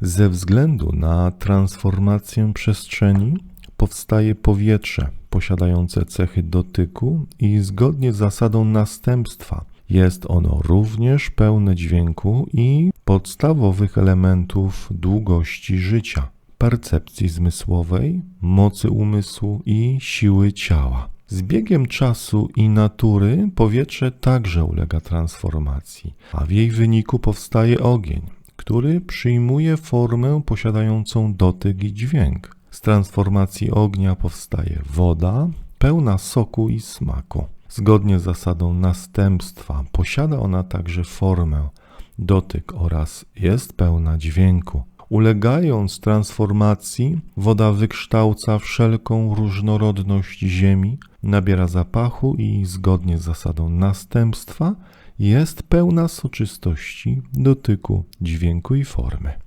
Ze względu na transformację przestrzeni powstaje powietrze posiadające cechy dotyku i zgodnie z zasadą następstwa jest ono również pełne dźwięku i podstawowych elementów długości życia, percepcji zmysłowej, mocy umysłu i siły ciała. Z biegiem czasu i natury powietrze także ulega transformacji, a w jej wyniku powstaje ogień, który przyjmuje formę posiadającą dotyk i dźwięk. Z transformacji ognia powstaje woda, pełna soku i smaku. Zgodnie z zasadą następstwa posiada ona także formę, dotyk oraz jest pełna dźwięku. Ulegając transformacji, woda wykształca wszelką różnorodność ziemi, nabiera zapachu i zgodnie z zasadą następstwa jest pełna soczystości, dotyku, dźwięku i formy.